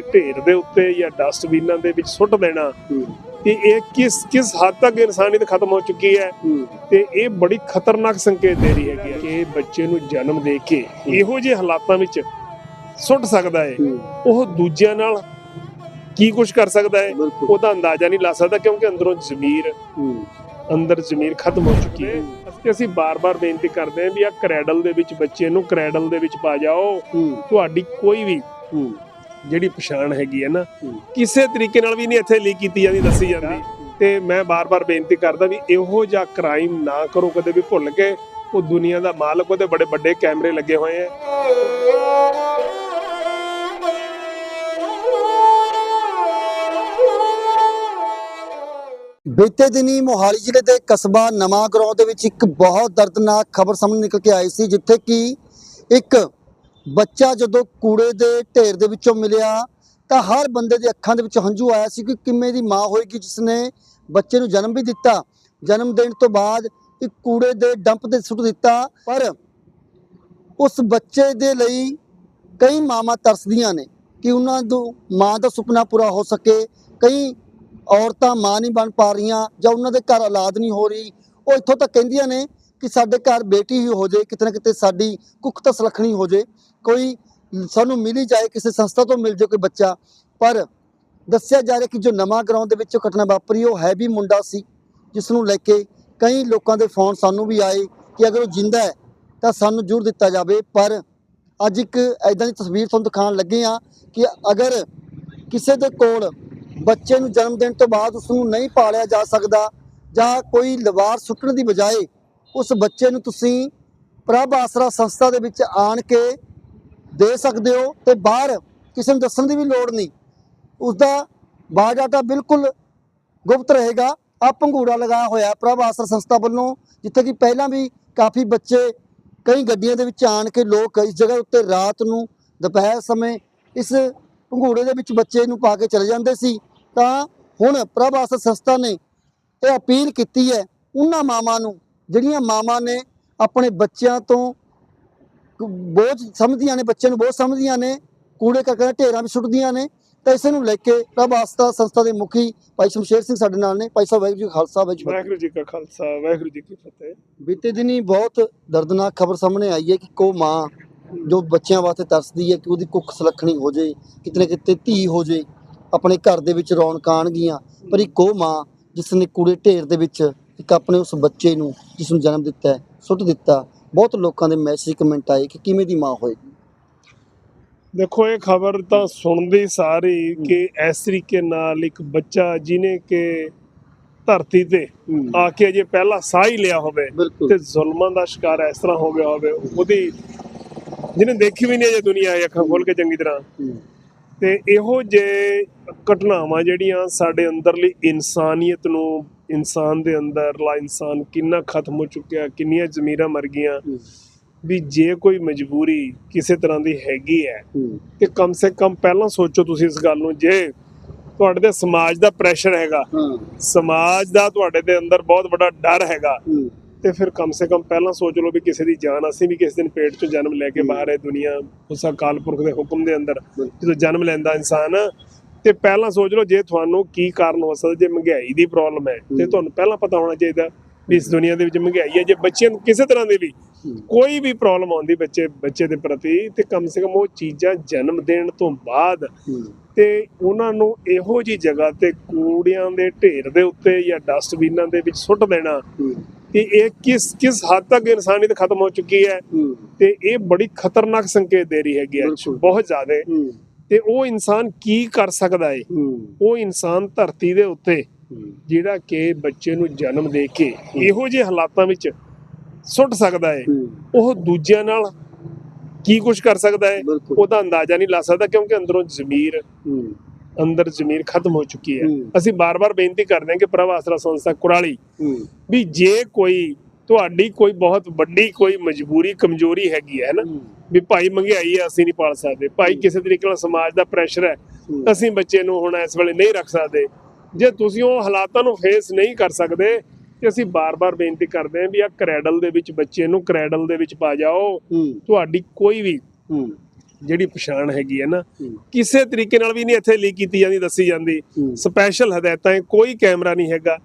ਦੇ ਢੇਰ ਦੇ ਉੱਤੇ ਜਾਂ ਡਸਟਬਿਨਾਂ ਦੇ ਵਿੱਚ ਸੁੱਟ ਦੇਣਾ। ਕਿ ਇਹ ਕਿਸ ਕਿਸ ਹੱਦ ਤੱਕ ਇਨਸਾਨੀਅਤ ਖਤਮ ਹੋ ਚੁੱਕੀ ਹੈ? ਤੇ ਇਹ ਬੜੀ ਖਤਰਨਾਕ ਸੰਕੇਤ ਦੇ ਰਹੀ ਹੈਗੀ ਹੈ ਕਿ ਬੱਚੇ ਨੂੰ ਜਨਮ ਦੇ ਕੇ ਇਹੋ ਜਿਹੇ ਹਾਲਾਤਾਂ ਵਿੱਚ ਸੁੱਟ ਸਕਦਾ ਹੈ। ਉਹ ਦੂਜਿਆਂ ਨਾਲ ਕੀ ਕੁਝ ਕਰ ਸਕਦਾ ਹੈ? ਉਹਦਾ ਅੰਦਾਜ਼ਾ ਨਹੀਂ ਲਾ ਸਕਦਾ ਕਿਉਂਕਿ ਅੰਦਰੋਂ ਜ਼ਮੀਰ ਅੰਦਰ ਜ਼ਮੀਰ ਖਤਮ ਹੋ ਚੁੱਕੀ ਹੈ। ਅਸੀਂ ਅਸੀਂ ਬਾਰ-ਬਾਰ ਬੇਨਤੀ ਕਰਦੇ ਹਾਂ ਵੀ ਆ ਕਰੈਡਲ ਦੇ ਵਿੱਚ ਬੱਚੇ ਨੂੰ ਕਰੈਡਲ ਦੇ ਵਿੱਚ ਪਾ ਜਾਓ। ਤੁਹਾਡੀ ਕੋਈ ਵੀ ਜਿਹੜੀ ਪਛਾਣ ਹੈਗੀ ਹੈ ਨਾ। ਕਿਸੇ ਤਰੀਕੇ ਨਾਲ ਵੀ ਨਹੀਂ ਇੱਥੇ ਲੀਕ ਕੀਤੀ ਜਾਂਦੀ ਦੱਸੀ ਜਾਂਦੀ। ਤੇ ਮੈਂ ਬਾਰ-ਬਾਰ ਬੇਨਤੀ ਕਰਦਾ ਵੀ ਇਹੋ ਜਿਹਾ ਕ੍ਰਾਈਮ ਨਾ ਕਰੋ ਕਦੇ ਵੀ ਭੁੱਲ ਕੇ ਉਹ ਦੁਨੀਆ ਦਾ ਮਾਲਕ ਉਹਦੇ ਬੜੇ ਵੱਡੇ ਕੈਮਰੇ ਲੱਗੇ ਹੋਏ ਆ। ਬੀਤੇ ਦਿਨੀ ਮੋਹਾਲੀ ਜ਼ਿਲ੍ਹੇ ਦੇ ਕਸਬਾ ਨਵਾਂ ਗਰਾਉਂ ਦੇ ਵਿੱਚ ਇੱਕ ਬਹੁਤ ਦਰਦਨਾਕ ਖਬਰ ਸਾਹਮਣੇ ਨਿਕਲ ਕੇ ਆਈ ਸੀ ਜਿੱਥੇ ਕਿ ਇੱਕ ਬੱਚਾ ਜਦੋਂ ਕੂੜੇ ਦੇ ਢੇਰ ਦੇ ਵਿੱਚੋਂ ਮਿਲਿਆ, ਤਾਂ ਹਰ ਬੰਦੇ ਦੀ ਅੱਖਾਂ ਦੇ ਵਿੱਚ ਹੰਝੂ ਆਇਆ ਸੀ ਕਿ ਕਿਵੇਂ ਦੀ ਮਾਂ ਹੋਏਗੀ ਜਿਸ ਨੇ ਬੱਚੇ ਨੂੰ ਜਨਮ ਵੀ ਦਿੱਤਾ। ਜਨਮ ਦੇਣ ਤੋਂ ਬਾਅਦ ਇੱਕ ਕੂੜੇ ਦੇ ਡੰਪ ਤੇ ਸੁੱਟ ਦਿੱਤਾ, ਪਰ ਉਸ ਬੱਚੇ ਦੇ ਲਈ ਕਈ ਮਾਵਾਂ ਤਰਸਦੀਆਂ ਨੇ ਕਿ ਉਹਨਾਂ ਨੂੰ ਮਾਂ ਦਾ ਸੁਪਨਾ ਪੂਰਾ ਹੋ ਸਕੇ। ਕਈ ਔਰਤਾਂ ਮਾਂ ਨਹੀਂ ਬਣ ਪਾ ਰਹੀਆਂ ਜਾਂ ਉਹਨਾਂ ਦੇ ਘਰ ਔਲਾਦ ਨਹੀਂ ਹੋ ਰਹੀ। ਉਹ ਇੱਥੋਂ ਤੱਕ ਕਹਿੰਦੀਆਂ ਨੇ ਕਿ ਸਾਡੇ ਘਰ ਬੇਟੀ ਹੀ ਹੋ ਜਾਏ ਕਿਤੇ ਨਾ ਕਿਤੇ ਸਾਡੀ ਕੁੱਖ ਤਾਂ ਸੁਲੱਖਣੀ ਹੋ ਜਾਏ ਕੋਈ ਸਾਨੂੰ ਮਿਲ ਹੀ ਜਾਏ, ਕਿਸੇ ਸੰਸਥਾ ਤੋਂ ਮਿਲ ਜਾਏ ਕੋਈ ਬੱਚਾ। ਪਰ ਦੱਸਿਆ ਜਾ ਰਿਹਾ ਕਿ ਜੋ ਨਵਾਂ ਗਰਾਊਂਡ ਦੇ ਵਿੱਚ ਉਹ ਘਟਨਾ ਵਾਪਰੀ, ਉਹ ਹੈ ਵੀ ਮੁੰਡਾ ਸੀ ਜਿਸ ਨੂੰ ਲੈ ਕੇ ਕਈ ਲੋਕਾਂ ਦੇ ਫੋਨ ਸਾਨੂੰ ਵੀ ਆਏ ਕਿ ਅਗਰ ਉਹ ਜਿੰਦਾ ਹੈ, ਤਾਂ ਸਾਨੂੰ ਜ਼ਰੂਰ ਦਿੱਤਾ ਜਾਵੇ। ਪਰ ਅੱਜ ਇੱਕ ਐਦਾਂ ਦੀ ਤਸਵੀਰ ਤੁਹਾਨੂੰ ਦਿਖਾਉਣ ਲੱਗੇ ਆ ਕਿ ਅਗਰ ਕਿਸੇ ਦੇ ਕੋਲ ਬੱਚੇ ਨੂੰ ਜਨਮ ਦੇਣ ਤੋਂ ਬਾਅਦ ਉਸ ਨੂੰ ਨਹੀਂ ਪਾਲਿਆ ਜਾ ਸਕਦਾ ਜਾਂ ਕੋਈ ਲਵਾਰ ਸੁੱਟਣ ਦੀ ਬਜਾਏ ਉਸ ਬੱਚੇ ਨੂੰ ਤੁਸੀਂ ਪ੍ਰਭ ਆਸਰਾ ਸੰਸਥਾ ਦੇ ਵਿੱਚ ਆਣ ਕੇ ਦੇ ਸਕਦੇ ਹੋ ਤੇ ਬਾਹਰ ਕਿਸੇ ਨੂੰ ਦੱਸਣ ਦੀ ਵੀ ਲੋੜ ਨਹੀਂ। ਉਸ ਦਾ ਬਾਇਓਡਾਟਾ ਬਿਲਕੁਲ ਗੁਪਤ ਰਹੇਗਾ। ਆ ਪੰਘੂੜਾ ਲਗਾਇਆ ਹੋਇਆ ਪ੍ਰਭ ਆਸਰਾ ਸੰਸਥਾ ਵੱਲੋਂ, ਜਿੱਥੇ ਕਿ ਪਹਿਲਾਂ ਵੀ ਕਾਫੀ ਬੱਚੇ ਕਈ ਗੱਡੀਆਂ ਦੇ ਵਿੱਚ ਆਣ ਕੇ ਲੋਕ ਇਸ ਜਗ੍ਹਾ ਉੱਤੇ ਰਾਤ ਨੂੰ ਦੁਪਹਿਰ ਸਮੇਂ ਇਸ ਪੰਘੂੜੇ ਦੇ ਵਿੱਚ ਬੱਚੇ ਨੂੰ ਪਾ ਕੇ ਚਲੇ ਜਾਂਦੇ ਸੀ। ਤਾਂ ਹੁਣ ਪ੍ਰਭ ਆਸਰਾ ਸੰਸਥਾ ਨੇ ਇਹ ਅਪੀਲ ਕੀਤੀ ਹੈ, ਉਹਨਾਂ ਮਾਵਾਂ ਨੂੰ ਜਿਹੜੀਆਂ ਮਾਵਾਂ ਨੇ ਆਪਣੇ ਬੱਚਿਆਂ ਤੋਂ ਬੋਝ ਸਮਝਦੀਆਂ ਨੇ ਬੱਚੇ ਨੂੰ ਬੋਝ ਸਮਝਦੀਆਂ ਨੇ ਕੂੜੇ ਕਰਕੇ ਢੇਰਾਂ ਵਿੱਚ ਸੁੱਟਦੀਆਂ ਨੇ ਤਾਂ ਇਸ ਨੂੰ ਲੈ ਕੇ ਪ੍ਰਭ ਆਸਰਾ ਸੰਸਥਾ ਦੇ ਮੁਖੀ ਭਾਈ ਸ਼ਮਸ਼ੇਰ ਸਿੰਘ ਸਾਡੇ ਨਾਲ ਨੇ। ਭਾਈ ਸਾਹਿਬ ਵਾਹਿਗੁਰੂ ਜੀ ਖਾਲਸਾ ਵਾਹਿਗੁਰੂ ਜੀ ਕੀ ਖਾਲਸਾ ਵਾਹਿਗੁਰੂ ਜੀ ਕੀ ਫਤਿਹ। ਬੀਤੇ ਦਿਨੀ ਬਹੁਤ ਦਰਦਨਾਕ ਖਬਰ ਸਾਹਮਣੇ ਆਈ ਹੈ ਕਿ ਕੋ ਮਾਂ ਜੋ ਬੱਚਿਆਂ ਵਾਸਤੇ ਤਰਸਦੀ ਹੈ ਕਿ ਉਹਦੀ ਕੁੱਖ ਸੁਲੱਖਣੀ ਹੋ ਜੇ ਕਿਤੇ ਨਾ ਕਿਤੇ ਧੀ ਹੋ ਜੇ ਆਪਣੇ ਘਰ ਦੇ ਵਿੱਚ ਰੌਣਕਾਂ ਆਉਣਗੀਆਂ ਪਰ ਇੱਕ ਉਹ ਮਾਂ ਜਿਸ ਨੇ ਕੂੜੇ ਢੇਰ ਦੇ ਵਿੱਚ ਇੱਕ ਆਪਣੇ ਉਸ ਬੱਚੇ ਨੂੰ ਜਿਸ ਨੂੰ ਜਨਮ ਦਿੱਤਾ ਹੈ, ਸੁੱਟ ਦਿੱਤਾ ਬਹੁਤ ਲੋਕਾਂ ਦੇ ਮੈਸੇਜ ਕਮੈਂਟ ਆਏ ਕਿ ਕਿਵੇਂ ਦੀ ਮਾਂ ਹੋਏਗੀ? ਦੇਖੋ ਇਹ ਖਬਰ ਤਾਂ ਸੁਣਦੀ ਸਾਰੀ ਕਿ ਇਸ ਤਰੀਕੇ ਨਾਲ ਇੱਕ ਬੱਚਾ ਜਿਹਨੇ ਕਿ ਧਰਤੀ ਤੇ ਆ ਕੇ ਅਜੇ ਪਹਿਲਾ ਸਾਹ ਹੀ ਲਿਆ ਹੋਵੇ ਤੇ ਜ਼ੁਲਮਾਂ ਦਾ ਸ਼ਿਕਾਰ ਇਸ ਤਰ੍ਹਾਂ ਹੋ ਗਿਆ ਹੋਵੇ ਉਹਦੀ ਜਿਹਨੇ ਦੇਖੀ ਵੀ ਨਹੀਂ ਅਜੇ ਦੁਨੀਆ ਇਹ ਅੱਖਾਂ ਖੋਲ ਕੇ ਚੰਗੀ ਤਰ੍ਹਾਂ। ਤੇ ਇਹੋ ਜੇ ਘਟਨਾਵਾਂ ਜਿਹੜੀਆਂ ਸਾਡੇ ਅੰਦਰਲੀ ਇਨਸਾਨੀਅਤ ਨੂੰ ਇਨਸਾਨ ਦੇ ਅੰਦਰਲਾ ਇਨਸਾਨ ਕਿੰਨਾ ਖਤਮ ਹੋ ਚੁੱਕਿਆ ਕਿੰਨੀਆਂ ਜ਼ਮੀਰਾਂ ਮਰ ਗਈਆਂ। ਹੂੰ, ਵੀ ਜੇ ਕੋਈ ਮਜਬੂਰੀ ਕਿਸੇ ਤਰ੍ਹਾਂ ਦੀ ਹੈਗੀ ਹੈ ਹੂੰ, ਤੇ ਕਮ ਸੇ ਕਮ ਪਹਿਲਾਂ ਸੋਚੋ ਤੁਸੀਂ ਇਸ ਗੱਲ ਨੂੰ ਜੇ ਤੁਹਾਡੇ ਤੇ ਸਮਾਜ ਦਾ ਪ੍ਰੈਸ਼ਰ ਹੈਗਾ ਹਾਂ। ਸਮਾਜ ਦਾ ਤੁਹਾਡੇ ਦੇ ਅੰਦਰ ਬਹੁਤ ਵੱਡਾ ਡਰ ਹੈਗਾ ਹੂੰ, ਤੇ ਫਿਰ ਕਮ ਸੇ ਕਮ ਪਹਿਲਾਂ ਸੋਚ ਲਓ ਵੀ ਕਿਸੇ ਦੀ ਜਾਨ ਅਸੀਂ ਵੀ ਕਿਸੇ ਦਿਨ ਪੇਟ ਚੋਂ ਜਨਮ ਲੈ ਕੇ ਬਾਹਰ ਇਹ ਦੁਨੀਆ ਉਸ ਅਕਾਲ ਪੁਰਖ ਦੇ ਹੁਕਮ ਦੇ ਅੰਦਰ ਜਦੋਂ ਜਨਮ ਲੈਂਦਾ ਇਨਸਾਨ ਤੇ ਪਹਿਲਾਂ ਸੋਚ ਲਓ ਜੇ ਤੁਹਾਨੂੰ ਕੀ ਕਾਰਨ ਹੋ ਸਕਦਾ ਜੇ ਮਹਿੰਗਾਈ ਦੀ ਪ੍ਰੋਬਲਮ ਹੈ ਤੇ। ਤੁਹਾਨੂੰ ਪਹਿਲਾਂ ਪਤਾ ਹੋਣਾ ਚਾਹੀਦਾ ਵੀ ਇਸ ਦੁਨੀਆ ਦੇ ਵਿੱਚ ਮਹਿੰਗਾਈ ਹੈ। ਜੇ ਬੱਚਿਆਂ ਨੂੰ ਕਿਸੇ ਤਰ੍ਹਾਂ ਦੀ ਵੀ ਕੋਈ ਵੀ ਪ੍ਰੋਬਲਮ ਆਉਂਦੀ ਬੱਚੇ ਬੱਚੇ ਦੇ ਪ੍ਰਤੀ ਤੇ ਕਮ ਸੇ ਕਮ ਉਹ ਚੀਜ਼ਾਂ ਜਨਮ ਦੇਣ ਤੋਂ ਬਾਅਦ ਤੇ ਉਹਨਾਂ ਨੂੰ ਇਹੋ ਜੀ ਜਗ੍ਹਾ ਤੇ ਕੂੜਿਆਂ ਦੇ ਢੇਰ ਦੇ ਉੱਤੇ ਜਾਂ ਡਸਟਬਿਨਾਂ ਦੇ ਵਿੱਚ ਸੁੱਟ ਦੇਣਾ ਕਿ ਇਹ ਕਿਸ ਕਿਸ ਹੱਦ ਤੱਕ ਇਨਸਾਨੀਅਤ ਖਤਮ ਹੋ ਚੁੱਕੀ ਹੈ ਤੇ ਇਹ ਬੜੀ ਖਤਰਨਾਕ ਸੰਕੇਤ ਦੇ ਰਹੀ ਹੈਗੀ ਹੈ। ਬਹੁਤ ਜ਼ਿਆਦਾ। ਤੇ ਉਹ ਇਨਸਾਨ ਕੀ ਕਰ ਸਕਦਾ ਹੂੰ, ਉਹ ਇਨਸਾਨ ਧਰਤੀ ਦੇ ਉੱਤੇ ਜਿਹੜਾ ਕਿ ਬੱਚੇ ਨੂੰ ਜਨਮ ਦੇ ਕੇ ਇਹੋ ਜਿਹੇ ਹਾਲਾਤਾਂ ਵਿੱਚ ਸੁੱਟ ਸਕਦਾ ਹੂੰ, ਉਹ ਦੂਜਿਆਂ ਨਾਲ ਕੀ ਕੁਝ ਕਰ ਸਕਦਾ ਹੈ ਉਹਦਾ ਅੰਦਾਜ਼ਾ ਨਹੀਂ ਲਾ ਸਕਦਾ ਕਿਉਂਕਿ ਅੰਦਰੋਂ ਜ਼ਮੀਰ ਅੰਦਰ ਜ਼ਮੀਰ ਖਤਮ ਹੋ ਚੁੱਕੀ ਹੈ। ਅਸੀਂ ਬਾਰ-ਬਾਰ ਬੇਨਤੀ ਕਰਦੇ ਹਾਂ ਕਿ ਪ੍ਰਭ ਆਸਰਾ ਸੰਸਥਾ ਕੁਰਾਲੀ ਵੀ ਜੇ ਕੋਈ ਤੁਹਾਡੀ ਕੋਈ ਬਹੁਤ ਵੱਡੀ ਕੋਈ ਮਜਬੂਰੀ ਕਮਜ਼ੋਰੀ ਹੈਗੀ ਹੈ ਨਾ ਵੀ ਭਾਈ ਮੰਗਿਆਈ ਹੈ ਅਸੀਂ ਨਹੀਂ ਪਾਲ ਸਕਦੇ। ਭਾਈ ਕਿਸੇ ਤਰੀਕੇ ਨਾਲ ਸਮਾਜ ਦਾ ਪ੍ਰੈਸ਼ਰ ਹੈ ਅਸੀਂ ਬੱਚੇ ਨੂੰ ਹੁਣ ਇਸ ਵੇਲੇ ਨਹੀਂ ਰੱਖ ਸਕਦੇ। ਜੇ ਤੁਸੀਂ ਉਹ ਹਾਲਾਤਾਂ ਨੂੰ ਫੇਸ ਨਹੀਂ ਕਰ ਸਕਦੇ ਤੇ ਅਸੀਂ ਬਾਰ-ਬਾਰ ਬੇਨਤੀ ਕਰਦੇ ਹਾਂ ਵੀ ਆ ਕਰੈਡਲ ਦੇ ਵਿੱਚ ਬੱਚੇ ਨੂੰ ਕਰੈਡਲ ਦੇ ਵਿੱਚ ਪਾ ਜਾਓ। ਤੁਹਾਡੀ ਕੋਈ ਵੀ ਜਿਹੜੀ ਪਛਾਣ ਹੈਗੀ ਹੈ ਨਾ ਕਿਸੇ ਤਰੀਕੇ ਨਾਲ ਵੀ ਨਹੀਂ ਇੱਥੇ ਲੀਕ ਕੀਤੀ ਜਾਂਦੀ ਦੱਸੀ ਜਾਂਦੀ। ਸਪੈਸ਼ਲ ਹਦਾਇਤਾਂ ਹੈ ਕੋਈ ਕੈਮਰਾ ਨਹੀਂ ਹੈਗਾ।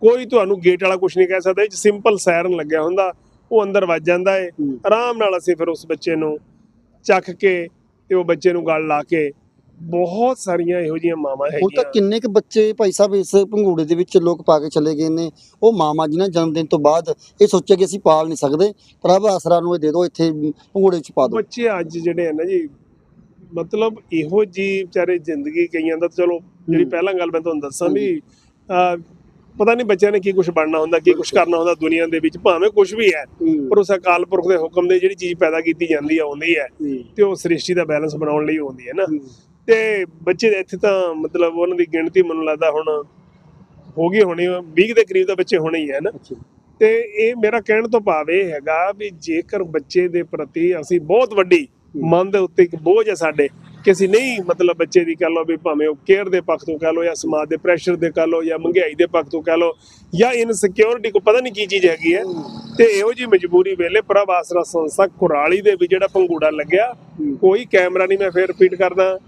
ਕੋਈ ਤੁਹਾਨੂੰ ਗੇਟ ਵਾਲਾ ਕੁਝ ਨਹੀਂ ਕਹਿ ਸਕਦਾ ਸਿੰਪਲ ਸਾਇਰਨ ਲੱਗਿਆ ਹੁੰਦਾ ਉਹ ਅੰਦਰ ਵੱਜ ਜਾਂਦਾ ਹੈ। ਆਰਾਮ ਨਾਲ ਅਸੀਂ ਫਿਰ ਉਸ ਬੱਚੇ ਨੂੰ ਚੱਕ ਕੇ ਤੇ ਉਹ ਬੱਚੇ ਨੂੰ ਗਲ ਲਾ ਕੇ ਬਹੁਤ ਸਾਰੀਆਂ ਇਹੋ ਜਿਹੀਆਂ ਮਾਵਾਂ ਹੁਣ ਤਾਂ ਹੈਗੀਆਂ। ਕਿੰਨੇ ਕੁ ਬੱਚੇ ਭਾਈ ਸਾਹਿਬ ਇਸ ਪੰਘੂੜੇ ਦੇ ਵਿੱਚ ਲੋਕ ਪਾ ਕੇ ਚਲੇ ਗਏ ਨੇ। ਉਹ ਮਾਮਾ ਜੀ ਨੇ ਜਨਮ ਦਿਨ ਤੋਂ ਬਾਅਦ ਇਹ ਸੋਚਿਆ ਕਿ ਅਸੀਂ ਪਾਲ ਨਹੀਂ ਸਕਦੇ ਪ੍ਰਭ ਆਸਰਾ ਨੂੰ ਇਹ ਦੇ ਦਿਓ ਇੱਥੇ ਪੰਘੂੜੇ 'ਚ ਪਾ ਦਿਓ। ਬੱਚੇ ਅੱਜ ਜਿਹੜੇ ਆ ਨਾ ਜੀ ਮਤਲਬ ਇਹੋ ਜੀ ਵਿਚਾਰੇ ਜ਼ਿੰਦਗੀ ਕਈਆਂ ਦਾ ਤਾਂ ਚਲੋ ਜਿਹੜੀ ਹੂੰ। ਪਹਿਲਾਂ ਗੱਲ ਮੈਂ ਤੁਹਾਨੂੰ ਦੱਸਾਂ ਵੀ ਅਹ, ਪਤਾ ਨਹੀਂ ਬੱਚਿਆਂ ਨੇ ਕੀ ਕੁਝ ਬਣਨਾ ਹੁੰਦਾ ਕੀ ਕੁਝ ਕਰਨਾ ਹੁੰਦਾ ਦੁਨੀਆ ਦੇ ਵਿੱਚ ਭਾਵੇਂ ਕੁਝ ਵੀ ਹੈ। ਪਰ ਉਸ ਅਕਾਲ ਪੁਰਖ ਦੇ ਹੁਕਮ ਦੇ ਜਿਹੜੀ ਚੀਜ਼ ਪੈਦਾ ਕੀਤੀ ਜਾਂਦੀ ਆ ਆਉਂਦੀ ਹੈ। ਤੇ ਉਹ ਸ੍ਰਿਸ਼ਟੀ ਦਾ ਬੈਲੈਂਸ ਬਣਾਉਣ ਲਈ ਆਉਂਦੀ ਹੈ ਨਾ। ਤੇ ਬੱਚੇ ਇੱਥੇ ਤਾਂ ਮਤਲਬ ਉਹਨਾਂ ਦੀ ਗਿਣਤੀ ਮੈਨੂੰ ਲੱਗਦਾ ਹੁਣ ਹੋ ਗਈ ਹੋਣੀ 20 ਦੇ ਕਰੀਬ ਤਾਂ ਬੱਚੇ ਹੋਣੇ ਹੀ ਹੈ ਨਾ। ਤੇ ਇਹ ਮੇਰਾ ਕਹਿਣ ਤੋਂ ਭਾਵ ਇਹ ਹੈਗਾ ਵੀ ਜੇਕਰ ਬੱਚੇ ਦੇ ਪ੍ਰਤੀ ਅਸੀਂ ਬਹੁਤ ਵੱਡੀ ਮਨ ਦੇ ਉੱਤੇ ਇੱਕ ਬੋਝ ਹੈ ਸਾਡੇ ਕਿ ਅਸੀਂ ਨਹੀਂ ਮਤਲਬ ਬੱਚੇ ਦੀ ਕਹ ਲਓ ਵੀ ਭਾਵੇਂ ਉਹ ਕੇਅਰ ਦੇ ਪੱਖ ਤੋਂ ਕਹ ਲਓ ਜਾਂ ਸਮਾਜ ਦੇ ਪ੍ਰੈਸ਼ਰ ਦੇ ਕਹ ਲਓ ਜਾਂ ਮਹਿੰਗਾਈ ਦੇ ਪੱਖ ਤੋਂ ਕਹ ਲਓ ਜਾਂ ਇਨਸਿਕਿਉਰਿਟੀ ਕੋ ਪਤਾ ਨਹੀਂ ਕੀ ਚੀਜ਼ ਹੈਗੀ ਹੈ। ਤੇ ਇਹੋ ਜੀ ਮਜਬੂਰੀ ਵੇਲੇ ਪ੍ਰਭ ਆਸਰਾ ਸੰਸਥਾ ਕੁਰਾਲੀ ਦੇ ਵਿੱਚ ਜਿਹੜਾ ਪੰਗੂੜਾ ਲੱਗਿਆ ਕੋਈ ਕੈਮਰਾ ਨਹੀਂ ਮੈਂ ਫੇਰ ਰਿਪੀਟ ਕਰਦਾ।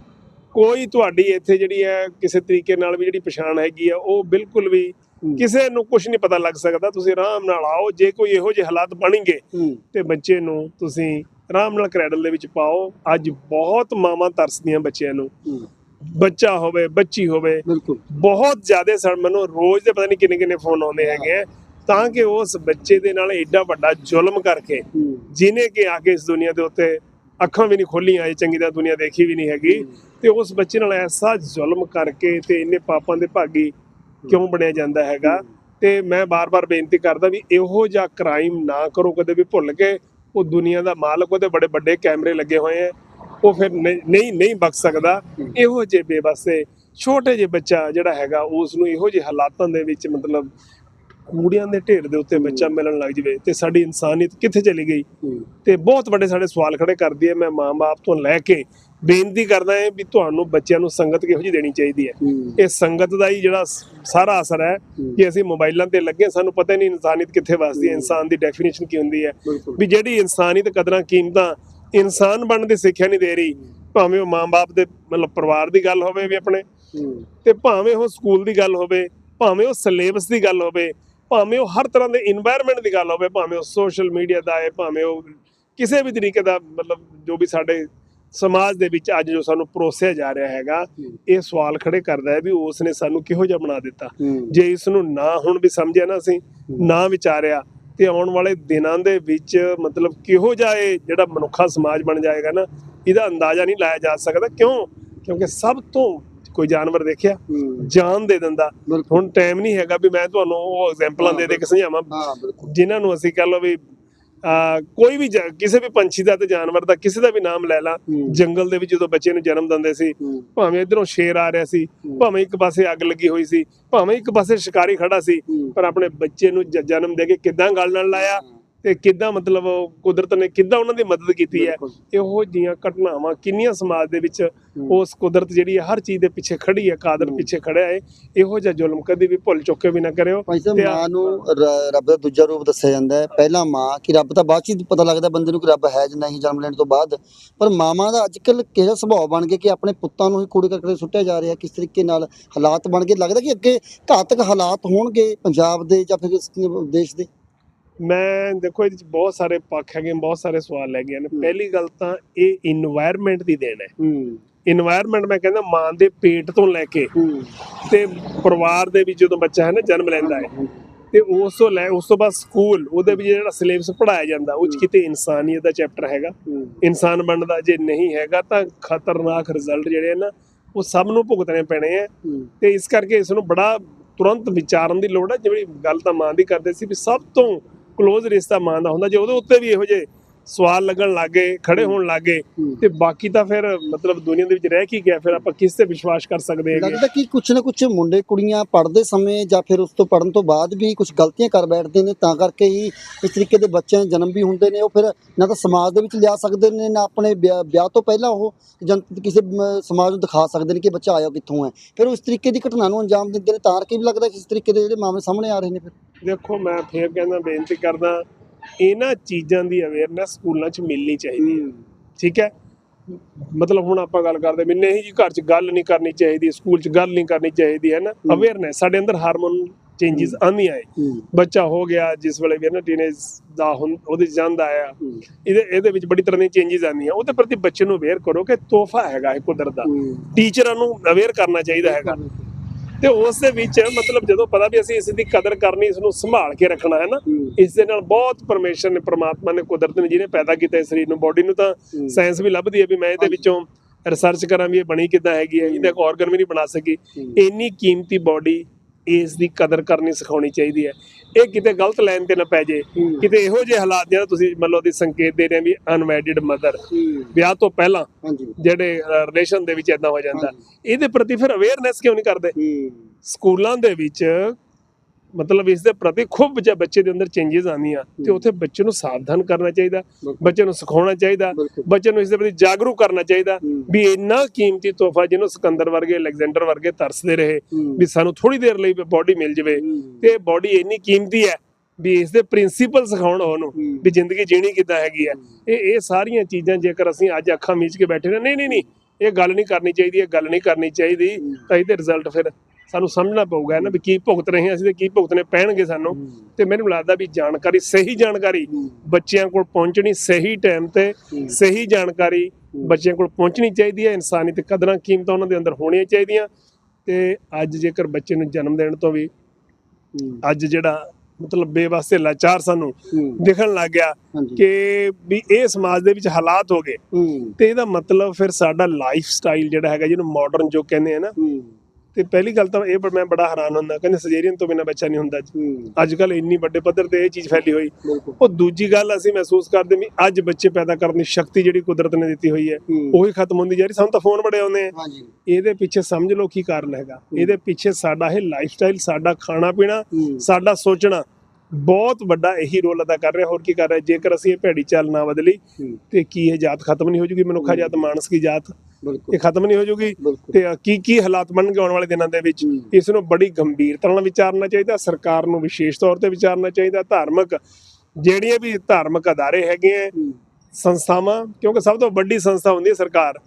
ਕੋਈ ਤੁਹਾਡੀ ਇੱਥੇ ਜਿਹੜੀ ਹੈ ਕਿਸੇ ਤਰੀਕੇ ਨਾਲ ਵੀ ਜਿਹੜੀ ਪਛਾਣ ਹੈਗੀ ਆ ਉਹ ਬਿਲਕੁਲ ਵੀ ਕਿਸੇ ਨੂੰ ਕੁਝ ਨਹੀਂ ਪਤਾ ਲੱਗ ਸਕਦਾ। ਤੁਸੀਂ ਆਰਾਮ ਨਾਲ ਆਓ ਜੇ ਕੋਈ ਇਹੋ ਜਿਹੇ ਹਾਲਾਤ ਬਣਨਗੇ ਤੇ ਬੱਚੇ ਨੂੰ ਤੁਸੀਂ ਆਰਾਮ ਨਾਲ ਕ੍ਰੈਡਲ ਦੇ ਵਿੱਚ ਪਾਓ। ਅੱਜ ਬਹੁਤ ਮਾਵਾਂ ਤਰਸਦੀਆਂ ਬੱਚਿਆਂ ਨੂੰ। ਬੱਚਾ ਹੋਵੇ ਬੱਚੀ ਹੋਵੇ ਬਿਲਕੁਲ। ਬਹੁਤ ਜ਼ਿਆਦਾ ਸਰ ਮੈਨੂੰ ਰੋਜ਼ ਦੇ ਪਤਾ ਨਹੀਂ ਕਿੰਨੇ ਕਿੰਨੇ ਫੋਨ ਆਉਂਦੇ ਹੈਗੇ ਆ। ਤਾਂ ਕਿ ਉਸ ਬੱਚੇ ਦੇ ਨਾਲ ਐਡਾ ਵੱਡਾ ਜ਼ੁਲਮ ਕਰਕੇ ਜਿਨੇ ਕਿ ਆ ਕੇ ਇਸ ਦੁਨੀਆ ਦੇ ਉੱਤੇ ਅੱਖਾਂ ਵੀ ਨਹੀਂ ਖੋਲੀਆਂ ਇਹ ਚੰਗੀ ਤਰ੍ਹਾਂ ਦੁਨੀਆ ਦੇਖੀ ਵੀ ਨਹੀਂ ਹੈਗੀ। ਤੇ ਉਸ ਬੱਚੇ ਨਾਲ ਐਸਾ ਜ਼ੁਲਮ ਕਰਕੇ ਤੇ ਇੰਨੇ ਪਾਪਾਂ ਦੇ ਭਾਗੀ ਕਿਉਂ ਬਣਿਆ ਜਾਂਦਾ ਹੈਗਾ? ਤੇ ਮੈਂ ਬਾਰ-ਬਾਰ ਬੇਨਤੀ ਕਰਦਾ ਵੀ ਇਹੋ ਜਿਹਾ ਕ੍ਰਾਈਮ ਨਾ ਕਰੋ ਕਦੇ ਵੀ ਭੁੱਲ ਕੇ ਉਹ ਦੁਨੀਆ ਦਾ ਮਾਲਕ ਉਹਦੇ ਬੜੇ ਵੱਡੇ ਕੈਮਰੇ ਲੱਗੇ ਹੋਏ ਆ ਉਹ ਫਿਰ ਨਹੀਂ ਨਹੀਂ ਬਚ ਸਕਦਾ। ਇਹੋ ਜਿਹੇ ਬੇਬਸੇ ਛੋਟੇ ਜਿਹੇ ਬੱਚਾ ਜਿਹੜਾ ਹੈਗਾ ਉਸ ਨੂੰ ਇਹੋ ਜਿਹੇ ਹਾਲਾਤਾਂ ਦੇ ਵਿੱਚ ਮਤਲਬ ਕੂੜਿਆਂ ਦੇ ਢੇਰ ਦੇ ਉੱਤੇ ਬੱਚਾ ਮਿਲਣ ਲੱਗ ਜਵੇ ਤੇ ਸਾਡੀ ਇਨਸਾਨੀਅਤ ਕਿੱਥੇ ਚਲੀ ਗਈ? ਤੇ ਬਹੁਤ ਵੱਡੇ ਸਾਡੇ ਸਵਾਲ ਖੜੇ ਕਰਦੀ ਹੈ ਮੈਂ ਮਾਂ-ਬਾਪ ਤੋਂ ਲੈ ਕੇ ਬੇਨਤੀ ਕਰਦਾ ਹਾਂ ਵੀ ਤੁਹਾਨੂੰ ਬੱਚਿਆਂ ਨੂੰ ਸੰਗਤ ਕਿਹੋ ਜਿਹੀ ਦੇਣੀ ਚਾਹੀਦੀ ਹੈ। ਇਹ ਸੰਗਤ ਦਾ ਹੀ ਜਿਹੜਾ ਸਾਰਾ ਅਸਰ ਹੈ ਕਿ ਅਸੀਂ ਮੋਬਾਈਲਾਂ ਤੇ ਲੱਗੇ ਸਾਨੂੰ ਪਤਾ ਨਹੀਂ ਇਨਸਾਨੀਅਤ ਕਿੱਥੇ ਵਸਦੀ ਹੈ ਇਨਸਾਨ ਦੀ ਡੈਫੀਨੇਸ਼ਨ ਕੀ ਹੁੰਦੀ ਹੈ। ਵੀ ਜਿਹੜੀ ਇਨਸਾਨੀਅਤ ਕਦਰਾਂ ਕੀਮਤਾਂ ਇਨਸਾਨ ਬਣਨ ਦੀ ਸਿੱਖਿਆ ਨਹੀਂ ਦੇ ਰਹੀ ਭਾਵੇਂ ਉਹ ਮਾਂ-ਬਾਪ ਦੇ ਮਤਲਬ ਪਰਿਵਾਰ ਦੀ ਗੱਲ ਹੋਵੇ ਵੀ ਆਪਣੇ ਤੇ ਭਾਵੇਂ ਉਹ ਸਕੂਲ ਦੀ ਗੱਲ ਹੋਵੇ ਭਾਵੇਂ ਉਹ ਸਿਲੇਬਸ ਦੀ ਗੱਲ ਹੋਵੇ ਭਾਵੇਂ ਉਹ ਹਰ ਤਰ੍ਹਾਂ ਦੇ এনवायरमेंट ਦੀ ਗੱਲ ਹੋਵੇ ਭਾਵੇਂ ਉਹ ਸੋਸ਼ਲ ਮੀਡੀਆ ਦਾ ਹੈ ਭਾਵੇਂ ਉਹ ਕਿਸੇ ਵੀ ਤਰੀਕੇ ਦਾ ਮਤਲਬ ਜੋ ਵੀ ਸਾਡੇ ਸਮਾਜ ਦੇ ਵਿੱਚ ਅੱਜ ਜੋ ਸਾਨੂੰ ਪਰੋਸਿਆ ਜਾ ਰਿਹਾ ਹੈਗਾ ਇਹ ਸਵਾਲ ਖੜੇ ਕਰਦਾ ਹੈ ਵੀ ਉਸ ਨੇ ਸਾਨੂੰ ਕਿਹੋ ਜਿਹਾ ਬਣਾ ਦਿੱਤਾ। ਜੇ ਇਸ ਨੂੰ ਨਾ ਹੁਣ ਵੀ ਸਮਝਿਆ ਨਾ ਅਸੀਂ ਨਾ ਵਿਚਾਰਿਆ ਤੇ ਆਉਣ ਵਾਲੇ ਦਿਨਾਂ ਦੇ ਵਿੱਚ ਮਤਲਬ ਕਿਹੋ ਜਿਹਾ ਇਹ ਜਿਹੜਾ ਮਨੁੱਖਾ ਸਮਾਜ ਬਣ ਜਾਏਗਾ ਨਾ ਇਹਦਾ ਅੰਦਾਜ਼ਾ ਨਹੀਂ ਲਾਇਆ ਜਾ ਸਕਦਾ। ਕਿਉਂ? ਕਿਉਂਕਿ ਸਭ ਤੋਂ ਕੋਈ ਜਾਨਵਰ ਦੇਖਿਆ ਜਾਨ ਦੇ ਦਿੰਦਾ। ਹੁਣ ਟਾਈਮ ਨਹੀਂ ਹੈਗਾ ਵੀ ਮੈਂ ਤੁਹਾਨੂੰ ਉਹ ਐਗਜ਼ਾਮਪਲਾਂ ਦੇ ਦੇ ਕੇ ਸਮਝਾਵਾਂ। ਜਿਨ੍ਹਾਂ ਨੂੰ ਅਸੀਂ ਕਹ ਲਓ ਵੀ ਕੋਈ ਵੀ ਕਿਸੇ ਵੀ ਪੰਛੀ ਦਾ ਤੇ ਜਾਨਵਰ ਦਾ ਕਿਸੇ ਦਾ ਵੀ ਨਾਮ ਲੈ ਲਾ ਜੰਗਲ ਦੇ ਵਿੱਚ ਜਦੋਂ ਬੱਚੇ ਨੂੰ ਜਨਮ ਦਿੰਦੇ ਸੀ ਭਾਵੇਂ ਇਧਰੋਂ ਸ਼ੇਰ ਆ ਰਿਹਾ ਸੀ ਭਾਵੇਂ ਇੱਕ ਪਾਸੇ ਅੱਗ ਲੱਗੀ ਹੋਈ ਸੀ ਭਾਵੇਂ ਇੱਕ ਪਾਸੇ ਸ਼ਿਕਾਰੀ ਖੜਾ ਸੀ ਪਰ ਆਪਣੇ ਬੱਚੇ ਨੂੰ ਜਨਮ ਦੇ ਕੇ ਕਿੱਦਾਂ ਗੱਲ ਨਾਲ ਲਾਇਆ? ਤੇ ਕਿੱਦਾਂ ਮਤਲਬ ਉਹ ਕੁਦਰਤ ਨੇ ਕਿੱਦਾਂ ਉਹਨਾਂ ਦੀ ਮਦਦ ਕੀਤੀ ਹੈ। ਇਹੋ ਜੀਆਂ ਘਟਨਾਵਾਂ ਕਿੰਨੀਆਂ ਸਮਾਜ ਦੇ ਵਿੱਚ ਉਸ ਕੁਦਰਤ ਜਿਹੜੀ ਹੈ ਹਰ ਚੀਜ਼ ਦੇ ਪਿੱਛੇ ਖੜੀ ਹੈ ਕਾਦਰ ਪਿੱਛੇ ਖੜਿਆ ਹੈ ਇਹੋ ਜਿਹਾ ਜ਼ੁਲਮ ਕਦੀ ਵੀ ਭੁੱਲ ਚੁੱਕੇ ਵੀ ਨਾ ਕਰਿਓ। ਤੇ ਮਾਂ ਨੂੰ ਰੱਬ ਦਾ ਦੂਜਾ ਰੂਪ ਦੱਸਿਆ ਜਾਂਦਾ ਹੈ। ਪਹਿਲਾ ਮਾਂ ਕਿ ਰੱਬ ਤਾਂ ਬਾਅਦ ਚ ਹੀ ਪਤਾ ਲੱਗਦਾ ਬੰਦੇ ਨੂੰ ਕਿ ਰੱਬ ਹੈ ਜਾਂ ਨਹੀਂ ਜਨਮ ਲੈਣ ਤੋਂ ਬਾਅਦ। ਪਰ ਮਾਵਾਂ ਦਾ ਅੱਜਕੱਲ ਕਿਹੜਾ ਸੁਭਾਅ ਬਣ ਗਿਆ ਕਿ ਆਪਣੇ ਪੁੱਤਾਂ ਨੂੰ ਹੀ ਕੂੜੇ ਕਰਕੜੇ ਸੁੱਟਿਆ ਜਾ ਰਿਹਾ ਕਿਸ ਤਰੀਕੇ ਨਾਲ ਹਾਲਾਤ ਬਣ ਗਏ? ਲੱਗਦਾ ਕਿ ਅੱਗੇ ਘਾਤਕ ਹਾਲਾਤ ਹੋਣਗੇ ਪੰਜਾਬ ਦੇ ਜਾਂ ਫਿਰ ਦੇਸ਼ ਦੇ? ਮੈਂ ਦੇਖੋ ਇਹਦੇ ਵਿੱਚ ਬਹੁਤ ਸਾਰੇ ਪੱਖ ਹੈਗੇ ਬਹੁਤ ਸਾਰੇ ਸਵਾਲ ਹੈਗੇ ਨੇ ਪਹਿਲੀ ਗੱਲ ਤਾਂ ਇਹ এনवायरमेंट ਦੀ ਦੇਣ ਹੈ। ਇਨਵਾਇਰਨਮੈਂਟ ਮੈਂ ਕਹਿੰਦਾ ਮਾਂ ਦੇ ਪੇਟ ਤੋਂ ਲੈ ਕੇ ਤੇ ਪਰਿਵਾਰ ਦੇ ਵਿੱਚ ਜਦੋਂ ਬੱਚਾ ਹੈ ਨਾ ਜਨਮ ਲੈਂਦਾ ਹੈ ਤੇ ਉਸ ਤੋਂ ਲੈ ਉਸ ਤੋਂ ਬਾਅਦ ਸਕੂਲ ਉਹਦੇ ਵਿੱਚ ਜਿਹੜਾ ਸਿਲੇਬਸ ਪੜਾਇਆ ਜਾਂਦਾ ਉਹ ਚ ਕਿਤੇ ਇਨਸਾਨੀਅਤ ਦਾ ਚੈਪਟਰ ਹੈਗਾ। ਇਨਸਾਨ ਬਣਨ ਦਾ ਜੇ ਨਹੀਂ ਹੈਗਾ ਤਾਂ ਖਤਰਨਾਕ ਰਿਜ਼ਲਟ ਜਿਹੜੇ ਨਾ ਉਹ ਸਭ ਨੂੰ ਭੁਗਤਣੇ ਪੈਣੇ ਆ ਤੇ ਇਸ ਕਰਕੇ ਇਸ ਨੂੰ ਬੜਾ ਤੁਰੰਤ ਵਿਚਾਰਨ ਦੀ ਲੋੜ ਹੈ। ਜਿਹੜੀ ਗੱਲ ਤਾਂ ਮਾਂ ਦੀ ਕਰਦੇ ਸੀ ਵੀ ਸਭ ਤੋਂ ਕਲੋਜ਼ ਰਿਸ਼ਤਾ ਮਾਂ ਦਾ ਹੁੰਦਾ ਜੇ ਉਹਦੇ ਉੱਤੇ ਵੀ ਇਹੋ ਜਿਹੇ ਸਵਾਲ ਲੱਗਣ ਲੱਗੇ ਖੜੇ ਹੋਣ ਲੱਗੇ ਤੇ ਬਾਕੀ ਤਾਂ ਫਿਰ ਮਤਲਬ ਦੁਨੀਆ ਦੇ ਵਿੱਚ ਰਹਿ ਕੀ ਗਿਆ ਫਿਰ ਆਪਾਂ ਕਿਸ ਤੇ ਵਿਸ਼ਵਾਸ ਕਰ ਸਕਦੇ ਹੈਗੇ ਲੱਗਦਾ ਕਿ ਕੁਛ ਨਾ ਕੁਛ ਮੁੰਡੇ ਕੁੜੀਆਂ ਪੜ੍ਹਦੇ ਸਮੇਂ ਜਾਂ ਫਿਰ ਉਸ ਤੋਂ ਪੜਨ ਤੋਂ ਬਾਅਦ ਵੀ ਕੁਝ ਗਲਤੀਆਂ ਕਰ ਬੈਠਦੇ ਨੇ ਤਾਂ ਕਰਕੇ ਹੀ ਇਸ ਤਰੀਕੇ ਦੇ ਬੱਚਿਆਂ ਦੇ ਜਨਮ ਵੀ ਹੁੰਦੇ ਨੇ ਉਹ ਫਿਰ ਨਾ ਤਾਂ ਸਮਾਜ ਦੇ ਵਿੱਚ ਲਿਆ ਸਕਦੇ ਨੇ ਨਾ ਆਪਣੇ ਵਿਆਹ ਤੋਂ ਪਹਿਲਾਂ ਉਹ ਜਨ ਕਿਸੇ ਸਮਾਜ ਨੂੰ ਦਿਖਾ ਸਕਦੇ ਨੇ ਕਿ ਬੱਚਾ ਆਇਆ ਕਿੱਥੋਂ ਹੈ। ਫਿਰ ਉਹ ਇਸ ਤਰੀਕੇ ਦੀ ਘਟਨਾ ਨੂੰ ਅੰਜਾਮ ਦਿੰਦੇ ਨੇ ਤਾਂ ਕਰਕੇ ਵੀ ਲੱਗਦਾ ਕਿ ਇਸ ਤਰੀਕੇ ਦੇ ਜਿਹੜੇ ਮਾਮਲੇ ਸਾਹਮਣੇ ਆ ਰਹੇ ਨੇ ਫਿਰ। ਦੇਖੋ ਮੈਂ ਫੇਰ ਕਹਿੰਦਾ ਬੇਨਤੀ ਕਰਦਾ ਇਹਨਾਂ ਚੀਜ਼ਾਂ ਦੀ ਅਵੇਅਰਨੈਸ ਸਕੂਲਾਂ 'ਚ ਮਿਲਣੀ ਚਾਹੀਦੀ ਹੈ। ਠੀਕ ਹੈ? ਮਤਲਬ ਹੁਣ ਆਪਾਂ ਗੱਲ ਕਰਦੇ ਵੀ ਨਹੀਂ ਜੀ ਘਰ 'ਚ ਗੱਲ ਨਹੀਂ ਕਰਨੀ ਚਾਹੀਦੀ ਸਕੂਲ 'ਚ ਗੱਲ ਨਹੀਂ ਕਰਨੀ ਚਾਹੀਦੀ ਹੈ ਨਾ? ਅਵੇਅਰਨੈਸ ਸਾਡੇ ਅੰਦਰ ਹਾਰਮੋਨ ਚੇਂਜਸ ਆਉਂਦੀਆਂ ਹੈ। ਬੱਚਾ ਹੋ ਗਿਆ ਜਿਸ ਵੇਲੇ ਵੀ ਨਾ ਟੀਨੇਜ ਦਾ ਉਹਦੇ ਜਾਂਦਾ ਆ। ਇਹਦੇ ਇਹਦੇ ਵਿੱਚ ਬੜੀ ਤਰ੍ਹਾਂ ਦੀਆਂ ਚੇਂਜਸ ਆਉਂਦੀਆਂ। ਉਹਦੇ ਪ੍ਰਤੀ ਬੱਚੇ ਨੂੰ ਅਵੇਅਰ ਕਰੋ ਕਿ ਤੋਹਫਾ ਹੈਗਾ ਇਹ ਕੁਦਰਤ ਦਾ। ਟੀਚਰਾਂ ਨੂੰ ਅਵੇਅਰ ਕਰਨਾ ਚਾਹੀਦਾ ਹੈਗਾ। ਤੇ ਉਸ ਦੇ ਵਿੱਚ ਮਤਲਬ ਜਦੋਂ ਪਤਾ ਵੀ ਅਸੀਂ ਇਸ ਦੀ ਕਦਰ ਕਰਨੀ ਇਸ ਨੂੰ ਸੰਭਾਲ ਕੇ ਰੱਖਣਾ ਹੈ ਨਾ ਇਸ ਦੇ ਨਾਲ ਬਹੁਤ ਪਰਮੇਸ਼ਰ ਨੇ ਪ੍ਰਮਾਤਮਾ ਨੇ ਕੁਦਰਤ ਨੇ ਜਿਹਨੇ ਪੈਦਾ ਕੀਤਾ ਇਸ ਸਰੀਰ ਨੂੰ ਬਾਡੀ ਨੂੰ ਤਾਂ। ਸਾਇੰਸ ਵੀ ਲੱਭਦੀ ਹੈ ਵੀ ਮੈਂ ਇਹਦੇ ਵਿੱਚੋਂ ਰਿਸਰਚ ਕਰਾਂ ਵੀ ਇਹ ਬਣੀ ਕਿੱਦਾਂ ਹੈਗੀ ਹੈ ਇਹਦਾ ਆਰਗਨ ਵੀ ਨਹੀਂ ਬਣਾ ਸਕੀ। ਇੰਨੀ ਕੀਮਤੀ ਬਾਡੀ ਇਸ ਦੀ ਕਦਰ ਕਰਨੀ ਸਿਖਾਉਣੀ ਚਾਹੀਦੀ ਹੈ। ਇਹ ਕਿਤੇ ਗਲਤ ਲਾਈਨ ਤੇ ਨਾ ਪੈ ਜੇ। ਕਿਤੇ ਇਹੋ ਜਿਹੇ ਹਾਲਾਤ ਜਿਹੜਾ ਤੁਸੀਂ ਮੰਨ ਲਓ ਦੀ ਸੰਕੇਤ ਦੇ ਰਹੇ ਵੀ ਅਨਮੈਰਿਡ ਮਦਰ ਵਿਆਹ ਤੋਂ ਪਹਿਲਾਂ ਜਿਹੜੇ ਰਿਲੇਸ਼ਨ ਦੇ ਵਿੱਚ ਇਦਾਂ ਹੋ ਜਾਂਦਾ। ਇਹਦੇ ਪ੍ਰਤੀ ਫਿਰ ਅਵੇਅਰਨੈਸ ਕਿਉਂ ਨਹੀਂ ਕਰਦੇ? ਸਕੂਲਾਂ ਦੇ ਵਿੱਚ ਮਤਲਬ ਇਸ ਦੇ ਪ੍ਰਤੀ ਖੂਬ ਜੇ ਬੱਚੇ ਦੇ ਅੰਦਰ ਚੇਂਜਸ ਆਉਂਦੀਆਂ ਤੇ ਉੱਥੇ ਬੱਚੇ ਨੂੰ ਸਾਵਧਾਨ ਕਰਨਾ ਚਾਹੀਦਾ। ਬੱਚੇ ਨੂੰ ਸਿਖਾਉਣਾ ਚਾਹੀਦਾ। ਬੱਚੇ ਨੂੰ ਇਸ ਦੇ ਪ੍ਰਤੀ ਜਾਗਰੂਕ ਕਰਨਾ ਚਾਹੀਦਾ। ਵੀ ਇੰਨਾ ਕੀਮਤੀ ਤੋਹਫਾ ਜਿਹਨੂੰ ਸਿਕੰਦਰ ਵਰਗੇ ਅਲੈਗਜ਼ੈਂਡਰ ਵਰਗੇ ਤਰਸਦੇ ਰਹੇ। ਵੀ ਸਾਨੂੰ ਥੋੜੀ ਦੇਰ ਲਈ ਬਾਡੀ ਮਿਲ ਜਵੇ। ਤੇ ਬਾਡੀ ਇੰਨੀ ਕੀਮਤੀ ਹੈ ਵੀ ਇਸ ਦੇ ਪ੍ਰਿੰਸੀਪਲ ਸਿਖਾਉਣ ਉਹਨੂੰ। ਵੀ ਜ਼ਿੰਦਗੀ ਜੀਣੀ ਕਿੱਦਾਂ ਹੈਗੀ ਹੈ ਇਹ ਇਹ ਸਾਰੀਆਂ ਚੀਜ਼ਾਂ ਜੇਕਰ ਅਸੀਂ ਅੱਜ ਅੱਖਾਂ ਮੀਚ ਕੇ ਬੈਠੇ ਨੇ ਨਹੀਂ ਨਹੀਂ ਨਹੀਂ ਇਹ ਗੱਲ ਨਹੀਂ ਕਰਨੀ ਚਾਹੀਦੀ ਇਹ ਗੱਲ ਨਹੀਂ ਕਰਨੀ ਚਾਹੀਦੀ ਤਾਂ ਇਹਦੇ ਰਿਜ਼ਲਟ ਫਿਰ ਸਾਨੂੰ ਸਮਝਣਾ ਪਊਗਾ ਨਾ ਵੀ ਕੀ ਭੁਗਤ ਰਹੇ ਹਾਂ ਅਸੀਂ ਤੇ ਕੀ ਭੁਗਤਣੇ ਪੈਣਗੇ ਸਾਨੂੰ ਤੇ ਮੈਨੂੰ ਲੱਗਦਾ ਵੀ ਜਾਣਕਾਰੀ ਸਹੀ ਜਾਣਕਾਰੀ। ਬੱਚਿਆਂ ਕੋਲ ਪਹੁੰਚਣੀ ਸਹੀ ਟਾਈਮ ਤੇ। ਸਹੀ ਜਾਣਕਾਰੀ ਬੱਚਿਆਂ ਕੋਲ ਪਹੁੰਚਣੀ ਚਾਹੀਦੀ ਹੈ ਇਨਸਾਨੀ ਤੇ ਕਦਰਾਂ ਕੀਮਤਾਂ ਉਹਨਾਂ ਦੇ ਅੰਦਰ ਹੋਣੀਆਂ ਚਾਹੀਦੀਆਂ ਤੇ ਅੱਜ ਜੇਕਰ ਬੱਚੇ ਨੂੰ ਜਨਮ ਦੇਣ ਤੋਂ ਵੀ। ਅੱਜ ਜਿਹੜਾ ਮਤਲਬ ਬੇਵਾਸਤੇ ਲਾਚਾਰ ਸਾਨੂੰ। ਦਿਖਣ ਲੱਗ ਗਿਆ। ਕਿ ਵੀ ਇਹ ਸਮਾਜ ਦੇ ਵਿੱਚ ਹਾਲਾਤ ਹੋ ਗਏ ਤੇ ਇਹਦਾ ਮਤਲਬ ਫਿਰ ਸਾਡਾ ਲਾਈਫ ਸਟਾਈਲ ਜਿਹੜਾ ਹੈਗਾ ਜਿਹਨੂੰ ਮਾਡਰਨ ਜੋ ਕਹਿੰਦੇ ਆ ਨਾ ਤੇ ਪਹਿਲੀ ਗੱਲ ਤਾਂ ਇਹ ਮੈਂ ਬੜਾ ਹੈਰਾਨ ਹੁੰਦਾ ਕਹਿੰਦੇ ਸਰਜਰੀਅਨ ਤੋਂ ਬਿਨਾ ਬੱਚਾ ਨਹੀਂ ਹੁੰਦਾ ਅੱਜ ਕੱਲ ਇੰਨੀ ਵੱਡੇ ਪੱਧਰ ਤੇ ਇਹ ਚੀਜ਼ ਫੈਲੀ ਹੋਈ। ਉਹ ਦੂਜੀ ਗੱਲ ਅਸੀਂ ਮਹਿਸੂਸ ਕਰਦੇ ਵੀ ਅੱਜ ਬੱਚੇ ਪੈਦਾ ਕਰਨ ਦੀ ਸ਼ਕਤੀ ਜਿਹੜੀ ਕੁਦਰਤ ਨੇ ਦਿੱਤੀ ਹੋਈ ਹੈ ਹੂੰ। ਉਹੀ ਖਤਮ ਹੁੰਦੀ ਜਾ ਰਹੀ। ਸਾਨੂੰ ਤਾਂ ਫੋਨ ਬੜੇ ਆਉਂਦੇ ਆ। ਹਾਂਜੀ। ਇਹਦੇ ਪਿੱਛੇ ਸਮਝ ਲਓ ਕੀ ਕਾਰਨ ਹੈਗਾ। ਇਹਦੇ ਪਿੱਛੇ ਸਾਡਾ ਇਹ ਲਾਈਫ ਸਟਾਈਲ ਸਾਡਾ ਖਾਣਾ ਪੀਣਾ। ਸਾਡਾ ਸੋਚਣਾ ਬਹੁਤ ਵੱਡਾ ਇਹੀ ਰੋਲ ਅਦਾ ਕਰ ਰਿਹਾ। ਹੋਰ ਕੀ ਕਰ ਰਿਹਾ? ਜੇਕਰ ਅਸੀਂ ਇਹ ਭੈੜੀ ਚਾਲ ਨਾ ਬਦਲੀ। ਤੇ ਕੀ ਇਹ ਜਾਤ ਖਤਮ ਨਹੀਂ ਹੋ ਜੂਗੀ? ਮਨੁੱਖਾ ਜਾਤ ਮਾਨਸ ਕੀ ਜਾਤ? ਇਹ ਖਤਮ ਨਹੀਂ ਹੋ ਜੂਗੀ। ਤੇ ਕੀ ਕੀ ਹਾਲਾਤ ਬਣਨਗੇ ਆਉਣ ਵਾਲੇ ਦਿਨਾਂ ਦੇ ਵਿੱਚ। ਇਸ ਨੂੰ ਬੜੀ ਗੰਭੀਰਤਾ ਨਾਲ ਵਿਚਾਰਨਾ ਚਾਹੀਦਾ। ਸਰਕਾਰ ਨੂੰ ਵਿਸ਼ੇਸ਼ ਤੌਰ ਤੇ ਵਿਚਾਰਨਾ ਚਾਹੀਦਾ। ਧਾਰਮਿਕ ਜਿਹੜੀਆਂ ਵੀ ਧਾਰਮਿਕ ਅਦਾਰੇ ਹੈਗੇ ਆ। ਸੰਸਥਾਵਾਂ ਕਿਉਂਕਿ ਸਭ ਤੋਂ ਵੱਡੀ ਸੰਸਥਾ ਹੁੰਦੀ ਹੈ ਸਰਕਾਰ।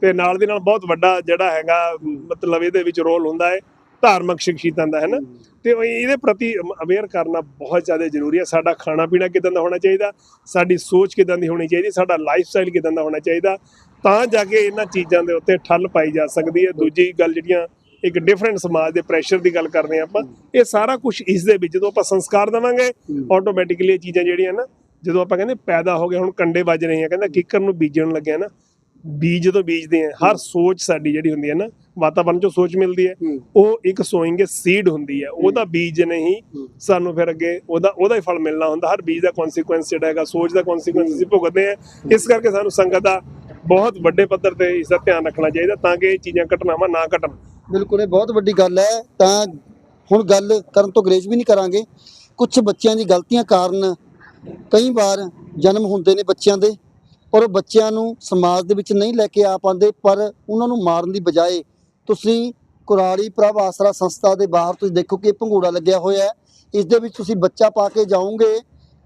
ਤੇ ਨਾਲ ਦੀ ਨਾਲ ਬਹੁਤ ਵੱਡਾ ਜਿਹੜਾ ਹੈਗਾ ਮਤਲਬ ਇਹਦੇ ਵਿੱਚ ਰੋਲ ਹੁੰਦਾ ਹੈ ਧਾਰਮਿਕ ਸ਼ਖਸੀਅਤਾਂ ਦਾ ਹੈ। ਨਾ ਤੇ ਇਹਦੇ ਪ੍ਰਤੀ ਅਵੇਅਰ ਕਰਨਾ ਬਹੁਤ ਜ਼ਿਆਦਾ ਜ਼ਰੂਰੀ ਹੈ। ਸਾਡਾ ਖਾਣਾ ਪੀਣਾ ਕਿਦਾਂ ਦਾ ਹੋਣਾ ਚਾਹੀਦਾ? ਸਾਡੀ ਸੋਚ ਕਿਦਾਂ ਦੀ ਹੋਣੀ ਚਾਹੀਦੀ? ਸਾਡਾ ਲਾਈਫ ਸਟਾਈਲ ਕਿਦਾਂ ਦਾ ਹੋਣਾ ਚਾਹੀਦਾ? ਤਾਂ ਜਾ ਕੇ ਇਹਨਾਂ ਚੀਜ਼ਾਂ ਦੇ ਉੱਤੇ ਠੱਲ ਪਾਈ ਜਾ ਸਕਦੀ ਹੈ। ਦੂਜੀ ਗੱਲ ਜਿਹੜੀਆਂ ਇੱਕ ਡਿਫਰੈਂਟ ਸਮਾਜ ਦੇ ਪ੍ਰੈਸ਼ਰ ਦੀ ਗੱਲ ਕਰਦੇ ਆਪਾਂ ਇਹ ਸਾਰਾ ਕੁਝ ਇਸ ਦੇ ਵਿੱਚ ਜਦੋਂ ਆਪਾਂ ਸੰਸਕਾਰ ਦੇਵਾਂਗੇ ਆਟੋਮੈਟਿਕਲੀ ਇਹ ਚੀਜ਼ਾਂ ਜਿਹੜੀਆਂ ਨਾ ਜਦੋਂ ਆਪਾਂ ਕਹਿੰਦੇ ਪੈਦਾ ਹੋ ਗਏ ਹੁਣ ਕੰਡੇ ਵੱਜ ਰਹੇ ਆ ਕਹਿੰਦਾ ਕਿੱਕਰ ਨੂੰ ਬੀਜਣ ਲੱਗਿਆ ਨਾ ਬੀਜ ਜਦੋਂ ਬੀਜਦੇ ਆ ਹਰ ਸੋਚ ਸਾਡੀ ਜਿਹੜੀ ਹੁੰਦੀ ਹੈ ਨਾ ਵਾਤਾਵਰਣ ਚੋਂ ਸੋਚ ਮਿਲਦੀ ਹੈ। ਉਹ ਇੱਕ ਸੋਇੰਗ ਸੀਡ ਹੁੰਦੀ ਹੈ। ਉਹਦਾ ਬੀਜ ਨਹੀਂ। ਸਾਨੂੰ ਫਿਰ ਅੱਗੇ ਉਹਦਾ ਉਹਦਾ ਹੀ ਫਲ ਮਿਲਣਾ ਹੁੰਦਾ। ਹਰ ਬੀਜ ਦਾ ਕਨਸੀਕੁਐਂਸ ਜਿਹੜਾ ਹੈਗਾ ਸੋਚ ਦਾ ਕਨਸੀਕੁਐਂਸ ਅਸੀਂ ਭੁਗਤਦੇ ਆ ਇਸ ਕਰਕੇ ਸਾਨੂੰ ਸੰਗਤ ਦਾ ਬਹੁਤ ਵੱਡੇ ਪੱਧਰ ਤੇ ਇਸ ਦਾ ਧਿਆਨ ਰੱਖਣਾ ਚਾਹੀਦਾ ਤਾਂ ਕਿ ਇਹ ਚੀਜ਼ਾਂ ਘਟਨਾਵਾਂ ਨਾ ਘਟਣ। ਬਿਲਕੁਲ ਇਹ ਬਹੁਤ ਵੱਡੀ ਗੱਲ ਹੈ। ਤਾਂ ਹੁਣ ਗੱਲ ਕਰਨ ਤੋਂ ਗਰੇਜ ਵੀ ਨਹੀਂ ਕਰਾਂਗੇ। ਕੁਝ ਬੱਚਿਆਂ ਦੀ ਗਲਤੀਆਂ ਕਾਰਨ ਕਈ ਵਾਰ ਜਨਮ ਹੁੰਦੇ ਨੇ ਬੱਚਿਆਂ ਦੇ। ਪਰ ਉਹ ਬੱਚਿਆਂ ਨੂੰ ਸਮਾਜ ਦੇ ਵਿੱਚ ਨਹੀਂ ਲੈ ਕੇ ਆ ਪਾਉਂਦੇ, ਪਰ ਉਹਨਾਂ ਨੂੰ ਮਾਰਨ ਦੀ ਬਜਾਏ ਤੁਸੀਂ ਕੁਰਾਲੀ ਪ੍ਰਭ ਆਸਰਾ ਸੰਸਥਾ ਦੇ ਬਾਹਰ ਤੁਸੀਂ ਦੇਖੋ ਕਿ ਇਹ ਭੰਗੂੜਾ ਲੱਗਿਆ ਹੋਇਆ ਹੈ। ਇਸ ਦੇ ਵਿੱਚ ਤੁਸੀਂ ਬੱਚਾ ਪਾ ਕੇ ਜਾਓਗੇ,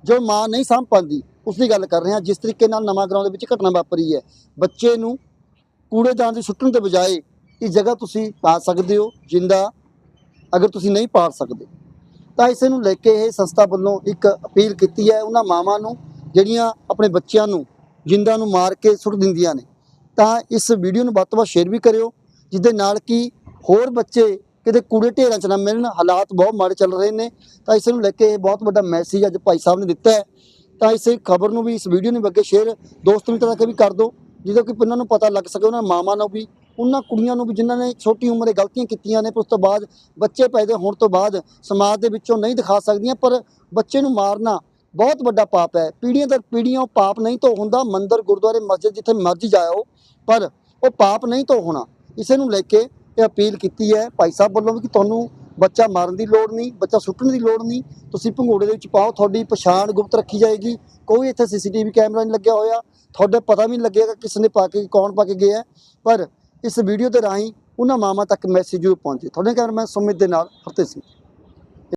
ਜੋ ਮਾਂ ਨਹੀਂ ਸਾਂਭ ਪਾਉਂਦੀ, ਉਸ ਦੀ ਗੱਲ ਕਰ ਰਹੇ ਹਾਂ। ਜਿਸ ਤਰੀਕੇ ਨਾਲ ਨਵਾਂ ਗਰਾਊਂਡ ਦੇ ਵਿੱਚ ਘਟਨਾ ਵਾਪਰੀ ਹੈ, ਬੱਚੇ ਨੂੰ ਕੂੜੇਦਾਨ ਦੇ ਸੁੱਟਣ ਦੇ ਬਜਾਏ ਇਸ ਜਗ੍ਹਾ ਤੁਸੀਂ ਪਾ ਸਕਦੇ ਹੋ, ਜਿੰਦਾ ਅਗਰ ਤੁਸੀਂ ਨਹੀਂ ਪਾ ਸਕਦੇ। ਤਾਂ ਇਸ ਨੂੰ ਲੈ ਕੇ ਇਹ ਸੰਸਥਾ ਵੱਲੋਂ ਇੱਕ ਅਪੀਲ ਕੀਤੀ ਹੈ, ਉਹਨਾਂ ਮਾਵਾਂ ਨੂੰ, ਜਿਹੜੀਆਂ ਆਪਣੇ ਬੱਚਿਆਂ ਨੂੰ ਜਿੰਦਾ ਨੂੰ ਮਾਰ ਕੇ ਸੁੱਟ ਦਿੰਦੀਆਂ ਨੇ। ਤਾਂ ਇਸ ਵੀਡੀਓ ਨੂੰ ਵੱਧ ਤੋਂ ਵੱਧ ਸ਼ੇਅਰ ਵੀ ਕਰਿਓ ਜਿਸ ਨਾਲ ਕਿ ਹੋਰ ਬੱਚੇ ਕਿਤੇ ਕੂੜੇ ਢੇਰਾਂ 'ਚ ਨਾ ਮਿਲਣ, ਹਾਲਾਤ ਬਹੁਤ ਮਾੜੇ ਚੱਲ ਰਹੇ ਨੇ। ਤਾਂ ਇਸ ਨੂੰ ਲੈ ਕੇ ਇਹ ਬਹੁਤ ਵੱਡਾ ਮੈਸੇਜ ਅੱਜ ਭਾਈ ਸਾਹਿਬ ਨੇ ਦਿੱਤਾ ਹੈ। ਤਾਂ ਇਸ ਖਬਰ ਨੂੰ ਵੀ ਇਸ ਵੀਡੀਓ ਨੂੰ ਅੱਗੇ ਸ਼ੇਅਰ ਦੋਸਤ ਮਿੱਤਰਾਂ ਤੱਕ ਵੀ ਕਰ ਦਿਓ, ਜਿਹਦੇ ਕਿ ਉਹਨਾਂ ਨੂੰ ਪਤਾ ਲੱਗ ਸਕੇ, ਉਹਨਾਂ ਮਾਵਾਂ ਨੂੰ ਵੀ, ਉਹਨਾਂ ਕੁੜੀਆਂ ਨੂੰ ਵੀ ਜਿਨ੍ਹਾਂ ਨੇ ਛੋਟੀ ਉਮਰੇ ਗਲਤੀਆਂ ਕੀਤੀਆਂ ਨੇ, ਪਰ ਉਸ ਤੋਂ ਬਾਅਦ ਬੱਚੇ ਪੈਦਾ ਹੋਣ ਤੋਂ ਬਾਅਦ ਸਮਾਜ ਦੇ ਵਿੱਚੋਂ ਨਹੀਂ ਦਿਖਾ ਸਕਦੀਆਂ, ਪਰ ਬੱਚੇ ਨੂੰ ਮਾਰਨਾ ਬਹੁਤ ਵੱਡਾ ਪਾਪ ਹੈ। ਪੀੜ੍ਹੀਆਂ ਦਰ ਪੀੜ੍ਹੀਆਂ ਉਹ ਪਾਪ ਨਹੀਂ ਧੋ ਹੁੰਦਾ। ਮੰਦਰ, ਗੁਰਦੁਆਰੇ, ਮਸਜਿਦ ਜਿੱਥੇ ਮਰਜ਼ੀ ਜਾਓ ਪਰ ਉਹ ਪਾਪ ਨਹੀਂ ਧੋ ਹੋਣਾ। ਇਸੇ ਨੂੰ ਲੈ ਕੇ ਇਹ ਅਪੀਲ ਕੀਤੀ ਹੈ। ਭਾਈ ਸਾਹਿਬ ਵੱਲੋਂ ਵੀ ਕਿ ਤੁਹਾਨੂੰ ਬੱਚਾ ਮਾਰਨ ਦੀ ਲੋੜ ਨਹੀਂ, ਬੱਚਾ ਸੁੱਟਣ ਦੀ ਲੋੜ ਨਹੀਂ। ਤੁਸੀਂ ਭੰਗੋੜੇ ਦੇ ਵਿੱਚ ਪਾਓ। ਤੁਹਾਡੀ ਪਛਾਣ ਗੁਪਤ ਰੱਖੀ ਜਾਏਗੀ। ਕੋਈ ਇੱਥੇ ਸੀਸੀਟੀਵੀ ਕੈਮਰਾ ਨਹੀਂ ਲੱਗਿਆ ਹੋਇਆ। ਤੁਹਾਡੇ ਪਤਾ ਵੀ ਨਹੀਂ ਲੱਗੇਗਾ ਕਿਸ ਨੇ ਪਾ ਕੇ ਕੌਣ ਪਾ ਕੇ ਗਿਆ ਹੈ। ਪਰ ਇਸ ਵੀਡੀਓ ਦੇ ਰਾਹੀਂ ਉਹਨਾਂ ਮਾਮਾ ਤੱਕ ਮੈਸੇਜ ਪਹੁੰਚੇ। ਤੁਹਾਡੇ ਕੈਮਰਾਮੈਨ ਸੁਮਿਤ ਦੇ ਨਾਲ ਹਰਤੇ ਸਿੰਘ।